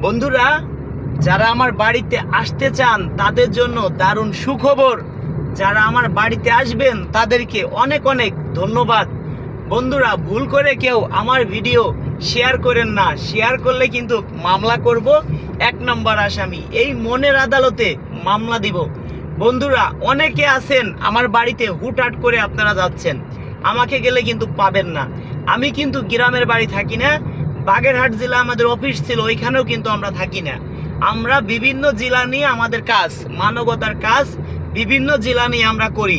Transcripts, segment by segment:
বন্ধুরা, যারা আমার বাড়িতে আসতে চান, তাদের জন্য দারুণ সুখবর। যারা আমার বাড়িতে আসবেন, তাদেরকে অনেক অনেক ধন্যবাদ। বন্ধুরা, ভুল করে কেউ আমার ভিডিও শেয়ার করেন না। শেয়ার করলে কিন্তু মামলা করব। এক নম্বর আসামি, এই মনের আদালতে মামলা দিব। বন্ধুরা, অনেকে আছেন, আমার বাড়িতে হুটহাট করে আপনারা যাচ্ছেন। আমাকে গেলে কিন্তু পাবেন না। আমি কিন্তু গ্রামের বাড়ি থাকি না বাগেরহাট জেলা আমাদের অফিস ছিল, ওইখানেও কিন্তু আমরা থাকি না। আমরা বিভিন্ন জেলা নিয়ে আমাদের কাজ, মানবতার কাজ বিভিন্ন জেলা নিয়ে আমরা করি।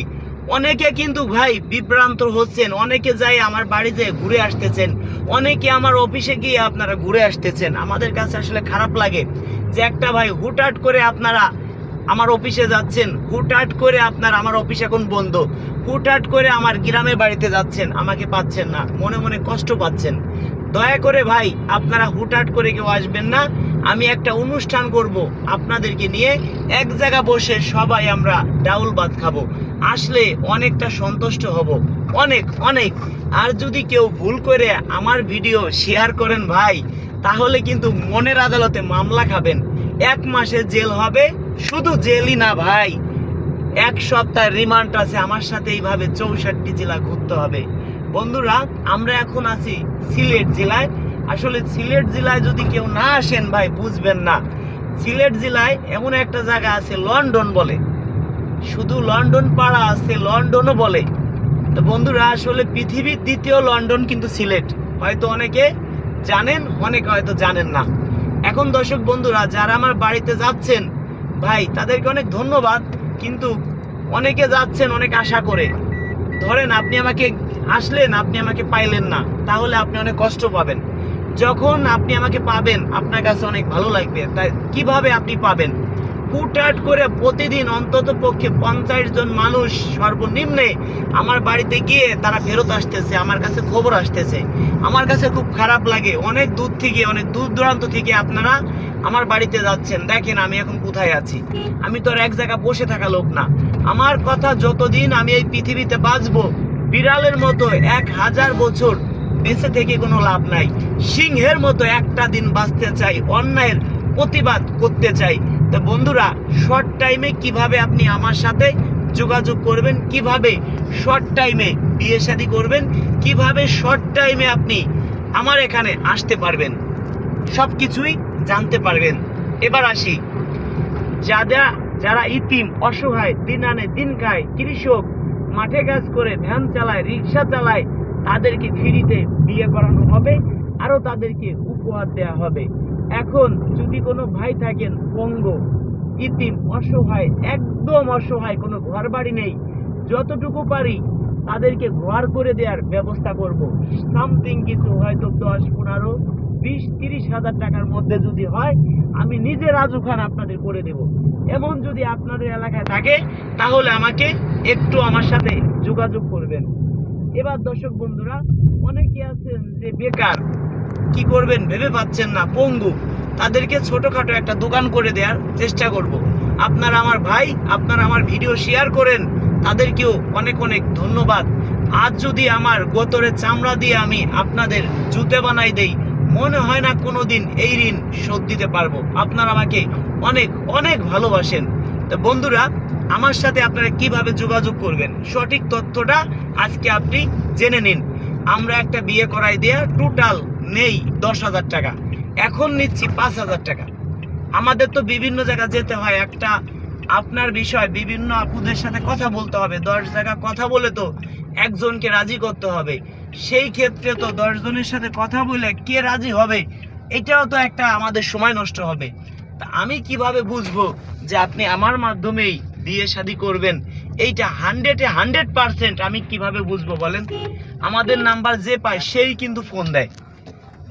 অনেকে কিন্তু ভাই বিভ্রান্ত হচ্ছেন, অনেকে যাই আমার বাড়িতে ঘুরে আসতেছেন, অনেকে আমার অফিসে গিয়ে আপনারা ঘুরে আসতেছেন। আমাদের কাছে আসলে খারাপ লাগে যে একটা ভাই হুটহাট করে আপনারা আমার অফিসে যাচ্ছেন, হুটহাট করে আপনার আমার অফিস এখন বন্ধ, হুটহাট করে আমার গ্রামের বাড়িতে যাচ্ছেন, আমাকে পাচ্ছেন না, মনে মনে কষ্ট পাচ্ছেন। দয়া করে ভাই, আপনারা হুটহাট করে কেউ আসবেন না। আমি একটা অনুষ্ঠান করব আপনাদেরকে নিয়ে। এক জায়গা বসে সবাই আমরা ডাউল ভাত খাব। আসলে অনেকটা সন্তুষ্ট হব। অনেক অনেক। আর যদি কেউ ভুল করে আমার ভিডিও শেয়ার করেন ভাই, তাহলে কিন্তু মনের আদালতে মামলা খাবেন। এক মাসে জেল হবে, শুধু জেলই না ভাই। এক সপ্তাহ রিমান্ড আছে, আমার সাথে এইভাবে চৌষট্টি জেলা ঘুরতে হবে। বন্ধুরা, আমরা এখন আছি সিলেট জেলায়। আসলে সিলেট জেলায় যদি কেউ না আসেন ভাই, বুঝবেন না। সিলেট জেলায় এমন একটা জায়গা আছে, লন্ডন বলে। শুধু লন্ডন পাড়া আছে, লন্ডনও বলে। তো বন্ধুরা, আসলে পৃথিবীর দ্বিতীয় লন্ডন কিন্তু সিলেট। হয়তো অনেকে জানেন, অনেকে হয়তো জানেন না। এখন দর্শক বন্ধুরা, যারা আমার বাড়িতে যাচ্ছেন, ভাই, তাদেরকে অনেক ধন্যবাদ। কিন্তু অনেকে যাচ্ছেন, অনেক আশা করে। ধরেন আপনি আমাকে আসলেন আপনি আমাকে পাইলেন না, তাহলে আপনি অনেক কষ্ট পাবেন। যখন আপনি আমাকে পাবেন, আপনার কাছে অনেক ভালো লাগবে। তাই কীভাবে আপনি পাবেন? হুটহাট করে প্রতিদিন অন্তত পক্ষে পঞ্চাশ জন মানুষ সর্বনিম্নে আমার বাড়িতে গিয়ে তারা ফেরত আসতেছে, আমার কাছে খবর আসতেছে। আমার কাছে খুব খারাপ লাগে। অনেক দূর থেকে, অনেক দূর দূরান্ত থেকে আপনারা আমার বাড়িতে যাচ্ছেন। দেখেন আমি এখন কোথায় আছি। আমি তো আর এক জায়গায় বসে থাকা লোক না। আমার কথা যতদিন আমি এই পৃথিবীতে বাঁচবো, বিড়ালের মতো এক হাজার বছর বেঁচে থেকে কোনো লাভ নাই। সিংহের মতো একটা দিন বাঁচতে চাই, অন্যায়ের প্রতিবাদ করতে চাই। তো বন্ধুরা শর্ট টাইমে কীভাবে আপনি আমার সাথে যোগাযোগ করবেন, কীভাবে শর্ট টাইমে বিয়ে শাদী করবেন, কীভাবে শর্ট টাইমে আপনি আমার এখানে আসতে পারবেন সব কিছুই জানতে পারবেন। এবার আসি। যারা যারা ইতিম, অসহায় দিন আনে দিন খায়, কৃষক, মাঠে কাজ করে, ভ্যান চালায়, রিক্সা চালায়, তাদেরকে ফ্রিতে বিয়ে করানো হবে, আরও তাদেরকে উপহার দেওয়া হবে। এখন যদি কোনো ভাই থাকেন, পঙ্গ, ইতিম, অসহায়, একদম অসহায়, কোনো ঘর বাড়ি নেই, যতটুকু পারি তাদেরকে ঘর করে দেওয়ার ব্যবস্থা করব। সামথিং কিছু হয়তো দশ পনেরো বিশ, তিরিশ হাজার টাকার মধ্যে যদি হয়, আমি নিজে রাজু খান আপনাদের করে দেব। এমন যদি আপনাদের এলাকায় থাকে, তাহলে আমাকে একটু আমার সাথে যোগাযোগ করবেন। এবার দর্শক বন্ধুরা, অনেকে আছেন যে বেকার, কি করবেন ভেবে পাচ্ছেন না, পঙ্গু। তাদেরকে ছোটখাটো একটা দোকান করে দেওয়ার চেষ্টা করব। আপনারা আমার ভাই, আপনারা আমার ভিডিও শেয়ার করেন, তাদেরকেও অনেক অনেক ধন্যবাদ। আজ যদি আমার গোতরের চামড়া দিয়ে আমি আপনাদের জুতে বানাই দেই মনে হয় না কোনোদিন এই ঋণ শোধ দিতে পারব। আপনারা আমাকে অনেক অনেক ভালোবাসেন। তো বন্ধুরা, আমার সাথে আপনারা কীভাবে যোগাযোগ করবেন? সঠিক তথ্যটা আজকে আপনি জেনে নিন। আমরা একটা বিয়ে করাই দেয়া টোটাল নেই দশ হাজার টাকা। এখন নিচ্ছি পাঁচ হাজার টাকা। আমাদের তো বিভিন্ন জায়গা যেতে হয়। একটা আপনার বিষয়, বিভিন্ন আপুদের সাথে কথা বলতে হবে। দশ জায়গা কথা বলে তো একজনকে রাজি করতে হবে। সেই ক্ষেত্রে তো দশ জনের সাথে কথা বলে কে রাজি হবে, এটাও তো একটা আমাদের সময় নষ্ট হবে। তা আমি কীভাবে বুঝব যে আপনি আমার মাধ্যমেই বিয়ে শাদী করবেন? এইটা হান্ড্রেডে হান্ড্রেড পার্সেন্ট আমি কীভাবে বুঝব বলেন? আমাদের নাম্বার যে পায় সেই কিন্তু ফোন দেয়।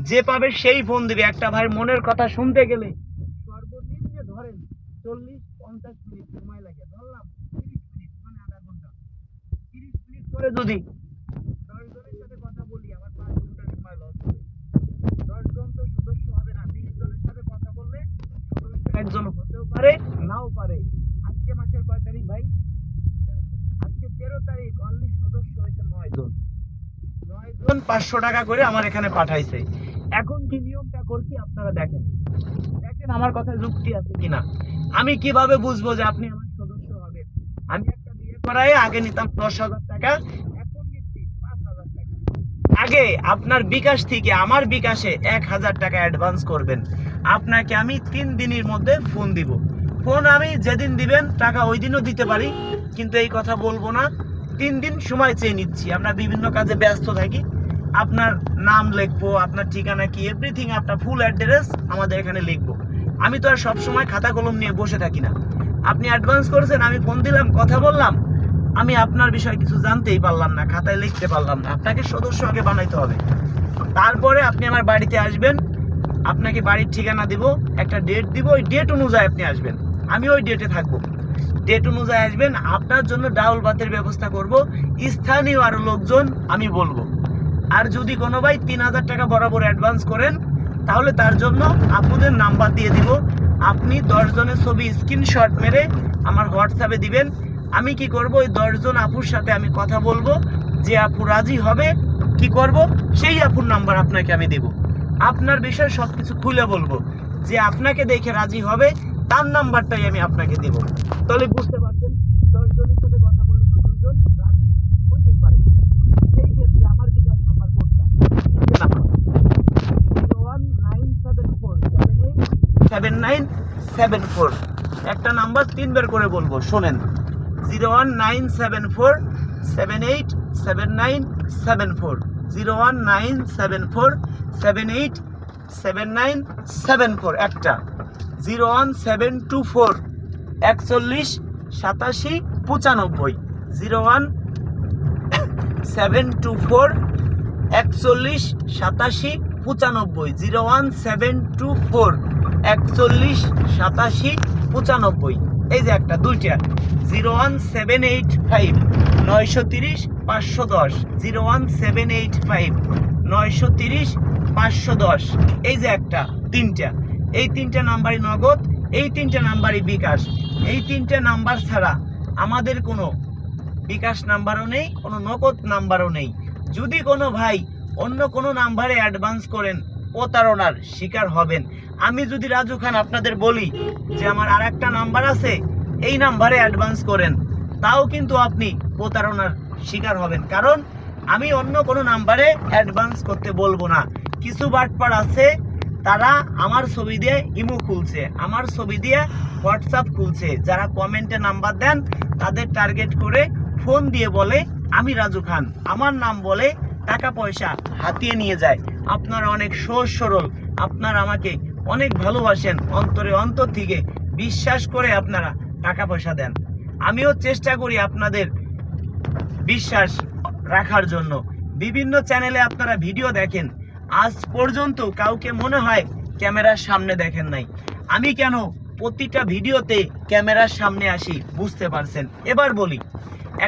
যে পাবে সেই ফোন দিবে। একটা ভাই মনের কথা শুনতে গেলে ধরেন চল্লিশ পঞ্চাশ সময় লাগে, ধরলাম তিরিশ মানে আধা ঘণ্টা। তিরিশ মিনিট যদি দশ জনের সাথে কথা বলি আমার পাঁচ ঘণ্টা সময় লস হবে দশ জন তো সদস্য হবে না তিরিশ জনের সাথে কথা বললে সদস্য একজন হতেও পারে, নাও পারে। আজকে মাসের কয় তারিখ ভাই? আজকে তেরো তারিখ অনলি সদস্য হয়েছে নয় জন। নয় জন পাঁচশো টাকা করে আমার এখানে পাঠাইছে। এখন কি নিয়মটা করছি আপনারা দেখেন। দেখেন আমার কথায় যুক্তি আছে কিনা। আমি কীভাবে বুঝব যে আপনি আমার সদস্য হবেন? আমি একটা বিয়ে করাই আগে নিতাম দশ হাজার টাকা এখন নিচ্ছি পাঁচ হাজার টাকা আগে আপনার বিকাশ থেকে আমার বিকাশে এক হাজার টাকা অ্যাডভান্স করবেন। আপনাকে আমি তিন দিনের মধ্যে ফোন দিব। ফোন আমি যেদিন দিবেন, টাকা ওই দিনও দিতে পারি। কিন্তু এই কথা বলব না। তিন দিন সময় চেয়ে নিচ্ছি। আমরা বিভিন্ন কাজে ব্যস্ত থাকি। আপনার নাম লিখব, আপনার ঠিকানা কি এভরিথিং আপনার ফুল অ্যাড্রেস আমাদের এখানে লিখব। আমি তো আর সবসময় খাতা কলম নিয়ে বসে থাকি না। আপনি অ্যাডভান্স করেছেন, আমি ফোন দিলাম, কথা বললাম। আমি আপনার বিষয়ে কিছু জানতেই পারলাম না, খাতায় লিখতে পারলাম না। আপনাকে সদস্য আগে বানাইতে হবে। তারপরে আপনি আমার বাড়িতে আসবেন, আপনাকে বাড়ির ঠিকানা দিব, একটা ডেট দিব, ওই ডেট অনুযায়ী আপনি আসবেন। আমি ওই ডেটে থাকব। ডেট অনুযায়ী আসবেন, আপনার জন্য ডাউল ভাতের ব্যবস্থা করব, স্থানীয় আরও লোকজন, আমি বলব। আর যদি কোনো ভাই তিন হাজার টাকা বরাবর অ্যাডভান্স করেন, তাহলে তার জন্য আপুদের নাম্বার দিয়ে দিব। আপনি দশ জনের ছবি স্ক্রিনশট মেরে আমার হোয়াটসঅ্যাপে দিবেন আমি কি করব? ওই দশজন আপুর সাথে আমি কথা বলব। যে আপু রাজি হবে কি করব? সেই আপুর নাম্বার আপনাকে আমি দেব। আপনার বিষয়ে সব কিছু খুলে বলব। যে আপনাকে দেখে রাজি হবে তার নাম্বারটাই আমি আপনাকে দেব। তাহলে বুঝতে পারছেন? দশজনের সাথে কথা বললে তো দুজন রাজি হইতেই পারে। সেই ক্ষেত্রে আমার বিকাশ নাম্বার কোনটা one nine seven four seven eight seven nine seven four একটা নাম্বার তিন বের করে বলব শোনেন। Zero one nine seven four, seven eight seven nine seven four. Zero one nine seven four, seven eight seven nine seven four. একটা। Zero one seven two four, একচল্লিশ সাতাশি পঁচানব্বই। Zero one seven two four, একচল্লিশ সাতাশি পঁচানব্বই। Zero one seven two four, একচল্লিশ সাতাশি পঁচানব্বই। এই যে একটা দুইটা zero one seven eight five নয়শো তিরিশ, পাঁচশো দশ। Zero one seven eight five নয়শো তিরিশ, পাঁচশো দশ। এই যে একটা, তিনটা। এই তিনটা নাম্বারই নগদ, এই তিনটা নাম্বারই বিকাশ। এই তিনটা নাম্বার ছাড়া আমাদের কোনো বিকাশ নাম্বারও নেই, কোনো নগদ নাম্বারও নেই। যদি কোনো ভাই অন্য কোনো নাম্বারে অ্যাডভান্স করেন প্রতারণার শিকার হবেন। আমি যদি রাজু খান আপনাদের বলি যে আমার আর একটা নাম্বার আছে, এই নাম্বারে অ্যাডভান্স করেন, তাও কিন্তু আপনি প্রতারণার শিকার হবেন। কারণ আমি অন্য কোনো নাম্বারে অ্যাডভান্স করতে বলব না। কিছু বাটপার আছে, তারা আমার ছবি দিয়ে ইমো খুলছে, আমার ছবি দিয়ে হোয়াটসঅ্যাপ খুলছে। যারা কমেন্টে নাম্বার দেন, তাদের টার্গেট করে ফোন দিয়ে বলে, আমি রাজু খান। আমার নাম বলে টাকা পয়সা হাতিয়ে নিয়ে যায়। আপনারা অনেক সহজ সরল। আপনারা আমাকে অনেক ভালোবাসেন, অন্তরে অন্তর থেকে বিশ্বাস করে আপনারা টাকা পয়সা দেন। আমিও চেষ্টা করি আপনাদের বিশ্বাস রাখার জন্য। বিভিন্ন চ্যানেলে আপনারা ভিডিও দেখেন। আজ পর্যন্ত কাউকে মনে হয় ক্যামেরার সামনে দেখেন নাই। আমি কেন প্রতিটা ভিডিওতে ক্যামেরার সামনে আসি বুঝতে পারছেন? এবার বলি,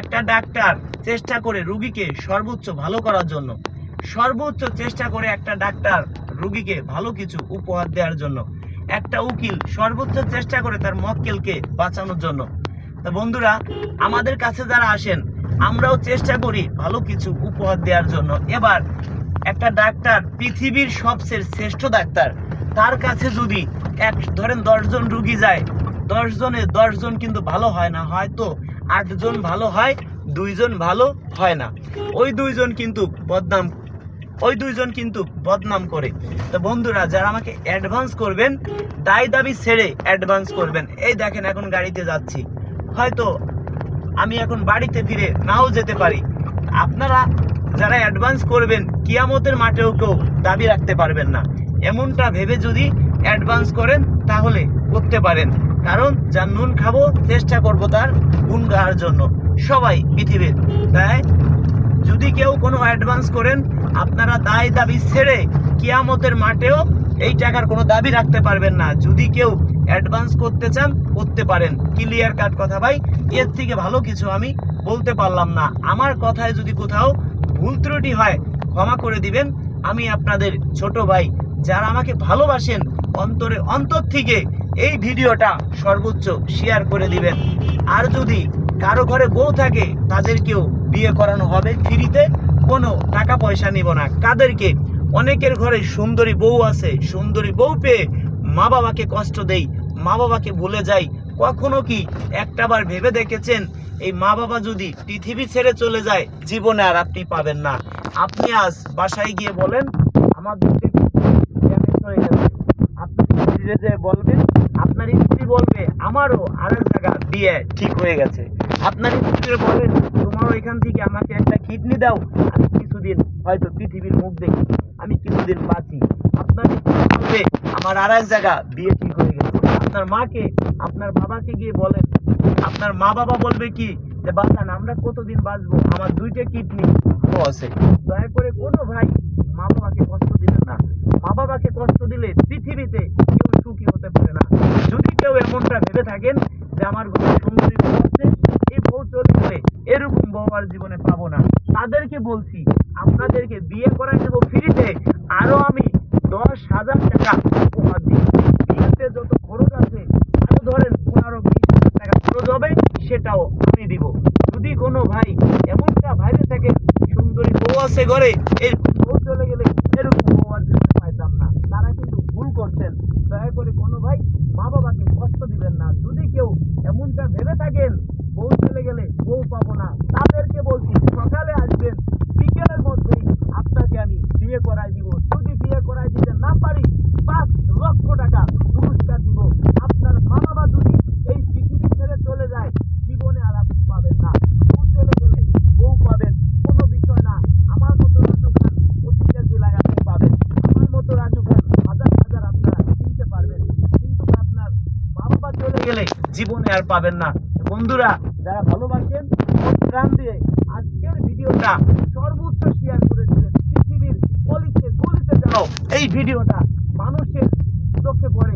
একটা ডাক্তার চেষ্টা করে রুগীকে সর্বোচ্চ ভালো করার জন্য সর্বোচ্চ চেষ্টা করে একটা ডাক্তার রুগীকে ভালো কিছু উপহার দেওয়ার জন্য। একটা উকিল সর্বোচ্চ চেষ্টা করে তার মক্কেলকে বাঁচানোর জন্য। তা বন্ধুরা, আমাদের কাছে যারা আসেন, আমরাও চেষ্টা করি ভালো কিছু উপহার দেওয়ার জন্য। এবার একটা ডাক্তার পৃথিবীর সবচেয়ে শ্রেষ্ঠ ডাক্তার, তার কাছে যদি এক, ধরেন দশজন রুগী যায় দশ জনে দশজন কিন্তু ভালো হয় না, হয়তো আটজন ভালো হয়, দুইজন ভালো হয় না। ওই দুইজন কিন্তু বদনাম ওই দুইজন কিন্তু বদনাম করে। তো বন্ধুরা, যারা আমাকে অ্যাডভান্স করবেন, দায় দাবি ছেড়ে অ্যাডভান্স করবেন। এই দেখেন, এখন গাড়িতে যাচ্ছি। হয়তো আমি এখন বাড়িতে ফিরে নাও যেতে পারি। আপনারা যারা অ্যাডভান্স করবেন, কিয়ামতের মাঠেও কেউ দাবি রাখতে পারবেন না। এমনটা ভেবে যদি অ্যাডভান্স করেন, তাহলে করতে পারেন। কারণ যার নুন খাব, চেষ্টা করব তার গুণ গাওয়ার জন্য। সবাই পৃথিবীর তাই যদি কেউ কোনো অ্যাডভান্স করেন, আপনারা দায় দাবি ছেড়ে কিয়ামতের মাঠেও এই টাকার কোনো দাবি রাখতে পারবেন না। যদি কেউ অ্যাডভান্স করতে চান, করতে পারেন। ক্লিয়ার কাট কথা ভাই। এর থেকে ভালো কিছু আমি বলতে পারলাম না। আমার কথায় যদি কোথাও ভুল ত্রুটি হয়, ক্ষমা করে দিবেন। আমি আপনাদের ছোট ভাই, যারা আমাকে ভালোবাসেন, অন্তরে, অন্তর থেকে এই ভিডিওটা সর্বোচ্চ শেয়ার করে দিবেন। আর যদি কারও ঘরে বউ থাকে, তাদেরকেও বিয়ে করানো হবে ফ্রিতে, কোনো টাকা পয়সা নিব না। কাদেরকে? অনেকের ঘরে সুন্দরী বউ আছে, সুন্দরী বউ পেয়ে মা বাবাকে কষ্ট দেই মা বাবাকে ভুলে যাই। কখনো কি একটাবার ভেবে দেখেছেন? এই মা বাবা যদি পৃথিবী ছেড়ে চলে যায়, জীবনে আর আপনি পাবেন না। আপনি আজ বাসায় গিয়ে বলেন, আমার যে বলবেন আপনার স্ত্রী বলবে, আমারও আরেক জায়গা বিয়ে ঠিক হয়ে গেছে। আপনার স্ত্রী বলেন তোমারও এখান থেকে আমাকে একটা কিডনি দাও, আমি কিছুদিন হয়তো পৃথিবীর মুখ দেখি, আমি কিছুদিন বাঁচি। আপনার বলবে আমার আর এক জায়গা বিয়ে ঠিক হয়ে গেছে। আপনার মাকে, আপনার বাবাকে গিয়ে বলেন। আপনার মা বাবা বলবে কি, যে বাচ্চান আমরা কতদিন বাঁচবো? আমার দুইটা কিডনি ভালো আছে। দয়া করে কোনো ভাই মা বাবাকে কষ্ট দিবেন না। মা বাবাকে কষ্ট দিলে পৃথিবীতে কেউ সুখী হতে পারে না। যদি কেউ এমনটা ভেবে থাকেন যে, আমার ঘরে সুন্দরী বউ আছে এই বউ চলে গেলে এরকম বউ আর জীবনে পাবো না তাদেরকে বলছি আপনাদেরকে বিয়ে করাই দেবো ফ্রিতে আরও আমি দশ হাজার টাকা উপহার দিই বিয়েতে যত খরচ আছে আরও ধরেন পনেরো বিশ হাজার টাকা খরচ হবে সেটাও আমি দিব যদি কোনো ভাই এমন এমনটা ভাইরে থাকে সুন্দরী বউ আছে ঘরে এরকম বউ চলে গেলে এরকম বউ আর জীবনে পাইতাম না তারা কিন্তু ভুল করছেন দয়া করে কোনো ভাই মা বাবাকে কষ্ট দিবেন না যদি কেউ এমনটা ভেবে থাকেন বউ চলে গেলে বউ পাবো না তাদেরকে বলছি সকালে আসবেন বিকেলের মধ্যেই আপনাকে আমি বিয়ে করাই দিব যদি বিয়ে করাই দিতে না পারি পাঁচ লক্ষ টাকা পুরস্কার দিব আপনার মা বাবা যদি এই পৃথিবী ছেড়ে চলে যায় জীবনে আর আপনি পাবেন না বউ চলে গেলে বউ পাবেন কোনো বিষয় না আমার মতো রাজু খান প্রতিটা জেলায় আপনি পাবেন আমার মতো রাজু খান হাজার হাজার আপনারা চিনতে পারবেন কিন্তু আপনার মা বাবা চলে গেলে জীবনে আর পাবেন না। বন্ধুরা, যারা ভালোবাসেন প্রাণ দিয়ে আজকের ভিডিওটা সর্বোচ্চ শেয়ার করেছিলেন পৃথিবীর গলিতে গলিতে যাও এই ভিডিওটা মানুষের চোখে পড়ে।